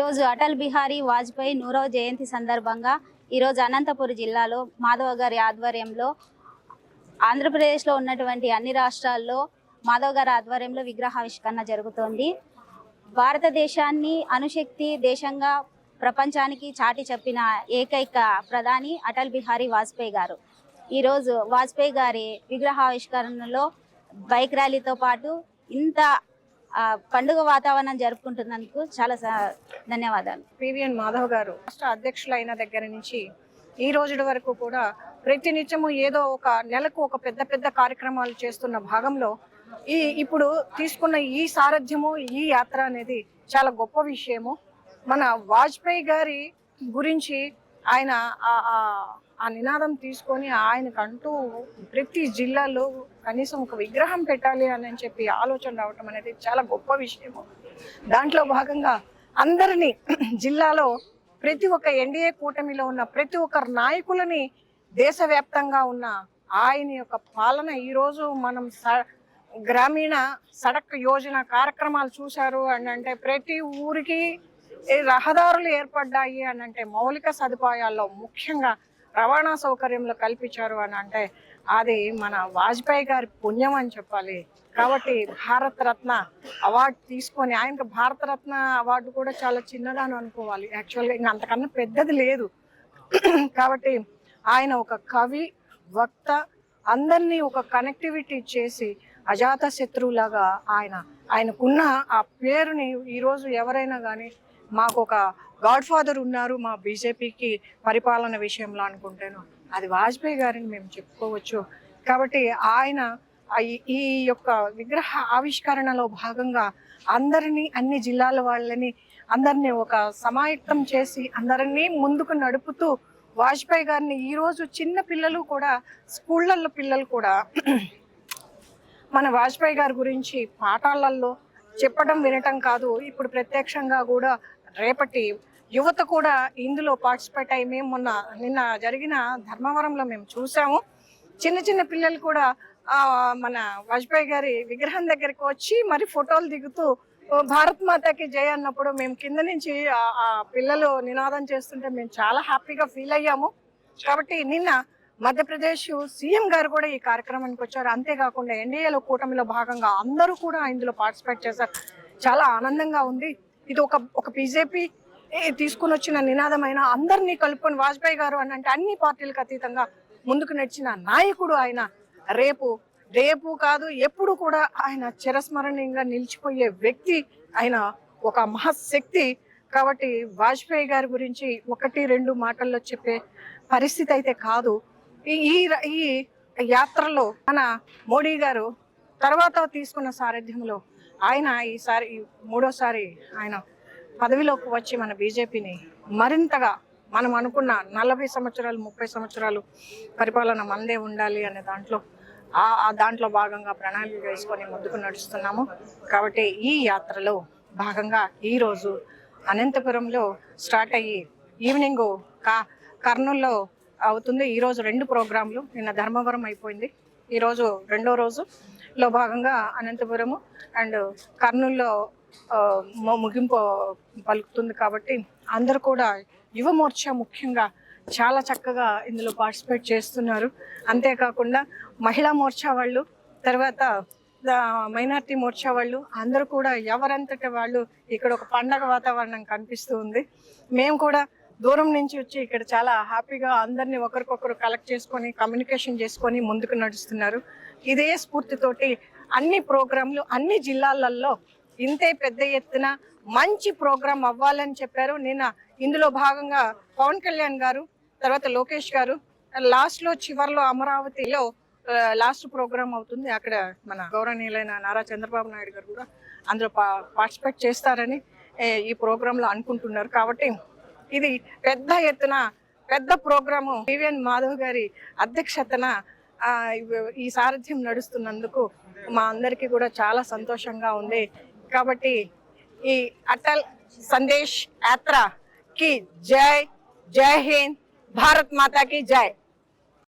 ఈరోజు అటల్ బిహారీ వాజ్పేయి నూరవ జయంతి సందర్భంగా ఈరోజు అనంతపురం జిల్లాలో మాధవ గారి ఆధ్వర్యంలో ఆంధ్రప్రదేశ్లో ఉన్నటువంటి అన్ని రాష్ట్రాల్లో మాధవ్ గారి ఆధ్వర్యంలో విగ్రహావిష్కరణ జరుగుతోంది. భారతదేశాన్ని అణుశక్తి దేశంగా ప్రపంచానికి చాటి చెప్పిన ఏకైక ప్రధాని అటల్ బిహారీ వాజ్పేయి గారు. ఈరోజు వాజ్పేయి గారి విగ్రహావిష్కరణలో బైక్ ర్యాలీతో పాటు ఇంత పండుగ వాతావరణం జరుపుకుంటున్నందుకు చాలా ధన్యవాదాలు. పివిఎన్ మాధవ్ గారు రాష్ట్ర అధ్యక్షులైన దగ్గర నుంచి ఈ రోజు వరకు కూడా ప్రతినిత్యము ఏదో ఒక నెలకు ఒక పెద్ద పెద్ద కార్యక్రమాలు చేస్తున్న భాగంలో ఈ ఇప్పుడు తీసుకున్న ఈ సారథ్యము ఈ యాత్ర అనేది చాలా గొప్ప విషయము. మన వాజ్పేయి గారి గురించి ఆయన ఆ- ఆ నినాదం తీసుకొని ఆయనకంటూ ప్రతి జిల్లాలో కనీసం ఒక విగ్రహం పెట్టాలి అని చెప్పి ఆలోచన రావటం అనేది చాలా గొప్ప విషయము. దాంట్లో భాగంగా అందరినీ జిల్లాలో ప్రతి ఒక్క ఎన్డీఏ కూటమిలో ఉన్న ప్రతి ఒక్కరు నాయకులని దేశవ్యాప్తంగా ఉన్న ఆయన యొక్క పాలన ఈరోజు మనం స- గ్రామీణ సడక్ యోజన కార్యక్రమాలు చూశారు అని అంటే ప్రతి ఊరికి రహదారులు ఏర్పడ్డాయి అని అంటే మౌలిక సదుపాయాల్లో ముఖ్యంగా రవాణా సౌకర్యంలో కల్పించారు అని అంటే అది మన వాజ్పేయి గారి పుణ్యం అని చెప్పాలి. కాబట్టి భారతరత్న అవార్డు తీసుకొని ఆయనకు భారతరత్న అవార్డు కూడా చాలా చిన్నదని అనుకోవాలి. యాక్చువల్గా ఇంకా అంతకన్నా పెద్దది లేదు. కాబట్టి ఆయన ఒక కవి వక్త అందరినీ ఒక కనెక్టివిటీ చేసి అజాత శత్రువులాగా ఆయన ఆయనకున్న ఆ పేరుని ఈరోజు ఎవరైనా కానీ మాకు ఒక గాడ్ ఫాదర్ ఉన్నారు మా బీజేపీకి పరిపాలన విషయంలో అనుకుంటేను. అది వాజ్పేయి గారిని మేము చెప్పుకోవచ్చు. కాబట్టి ఆయన ఈ- యొక్క విగ్రహ ఆవిష్కరణలో భాగంగా అందరినీ అన్ని జిల్లాల వాళ్ళని అందరినీ ఒక సమాయత్తం చేసి అందరినీ ముందుకు నడుపుతూ వాజ్పేయి గారిని ఈరోజు చిన్న పిల్లలు కూడా స్కూళ్ళల్లో పిల్లలు కూడా మన వాజ్పేయి గారి గురించి పాఠాలలో చెప్పడం వినటం కాదు. ఇప్పుడు ప్రత్యక్షంగా కూడా రేపటి యువత కూడా ఇందులో పార్టిసిపేట్ అయ్యి మేము మొన్న నిన్న జరిగిన ధర్మవరంలో మేము చూసాము. చిన్న చిన్న పిల్లలు కూడా మన వాజ్పేయి గారి విగ్రహం దగ్గరికి వచ్చి మరి ఫోటోలు దిగుతూ భారత్ మాతకి జై అన్నప్పుడు మేము కింద నుంచి ఆ- ఆ పిల్లలు నినాదం చేస్తుంటే మేము చాలా హ్యాపీగా ఫీల్ అయ్యాము. కాబట్టి నిన్న మధ్యప్రదేశ్ సీఎం గారు కూడా ఈ కార్యక్రమానికి వచ్చారు. అంతేకాకుండా ఎన్డీఏలో కూటమిలో భాగంగా అందరూ కూడా ఇందులో పార్టిసిపేట్ చేశారు. చాలా ఆనందంగా ఉంది. ఇది ఒక ఒక బీజేపీ తీసుకుని వచ్చిన నినాదమైన అందరినీ కలుపుకొని వాజ్పేయి గారు అని అంటే అన్ని పార్టీలకు అతీతంగా ముందుకు నడిచిన నాయకుడు ఆయన. రేపు రేపు కాదు ఎప్పుడు కూడా ఆయన చిరస్మరణీయంగా నిలిచిపోయే వ్యక్తి ఆయన. ఒక మహాశక్తి. కాబట్టి వాజ్పేయి గారి గురించి ఒకటి రెండు మాటల్లో చెప్పే పరిస్థితి అయితే కాదు. ఈ ఈ- ఈ యాత్రలో మన మోడీ గారు తర్వాత తీసుకున్న సారథ్యంలో ఆయన ఈసారి మూడోసారి ఆయన పదవిలోకి వచ్చి మన బీజేపీని మరింతగా మనం అనుకున్న నలభై సంవత్సరాలు ముప్పై సంవత్సరాలు పరిపాలన మందే ఉండాలి అనే దాంట్లో ఆ ఆ దాంట్లో భాగంగా ప్రణాళిక వేసుకొని ముందుకు నడుస్తున్నాము. కాబట్టి ఈ యాత్రలో భాగంగా ఈరోజు అనంతపురంలో స్టార్ట్ అయ్యి ఈవినింగ్ కా కర్నూల్లో అవుతుంది. ఈరోజు రెండు ప్రోగ్రాంలు. నిన్న ధర్మవరం అయిపోయింది. ఈరోజు రెండో రోజు లో భాగంగా అనంతపురము అండ్ కర్నూల్లో ముగింపు పలుకుతుంది కాబట్టి అందరూ కూడా యువమోర్చా ముఖ్యంగా చాలా చక్కగా ఇందులో పార్టిసిపేట్ చేస్తున్నారు. అంతేకాకుండా మహిళా మోర్చా వాళ్ళు తర్వాత మైనార్టీ మోర్చా వాళ్ళు అందరూ కూడా ఎవరంతటి వాళ్ళు ఇక్కడ ఒక పండగ వాతావరణం కనిపిస్తూ ఉంది. మేము కూడా దూరం నుంచి వచ్చి ఇక్కడ చాలా హ్యాపీగా అందరినీ ఒకరికొకరు కలెక్ట్ చేసుకొని కమ్యూనికేషన్ చేసుకొని ముందుకు నడుస్తున్నారు. ఇదే స్ఫూర్తితోటి అన్ని ప్రోగ్రాంలు అన్ని జిల్లాలలో ఇంతే పెద్ద ఎత్తున మంచి ప్రోగ్రాం అవ్వాలని చెప్పారు. నిన్న ఇందులో భాగంగా పవన్ కళ్యాణ్ గారు తర్వాత లోకేష్ గారు లాస్ట్లో చివరిలో చివర్లో అమరావతిలో లాస్ట్ ప్రోగ్రామ్ అవుతుంది. అక్కడ మన గౌరవనీయులైన నారా చంద్రబాబు నాయుడు గారు కూడా అందులో పార్టిసిపేట్ చేస్తారని ఈ ప్రోగ్రాంలో అనుకుంటున్నారు. కాబట్టి ఇది పెద్ద ఎత్తున పెద్ద ప్రోగ్రాము. వివిఎన్ మాధవ్ గారి అధ్యక్షతన ఈ సారథ్యం నడుస్తున్నందుకు మా అందరికీ కూడా చాలా సంతోషంగా ఉంది. కాబట్టి ఈ అటల్ సందేశ్ యాత్రకి జై జై హింద్ భారత్ మాతాకి జై.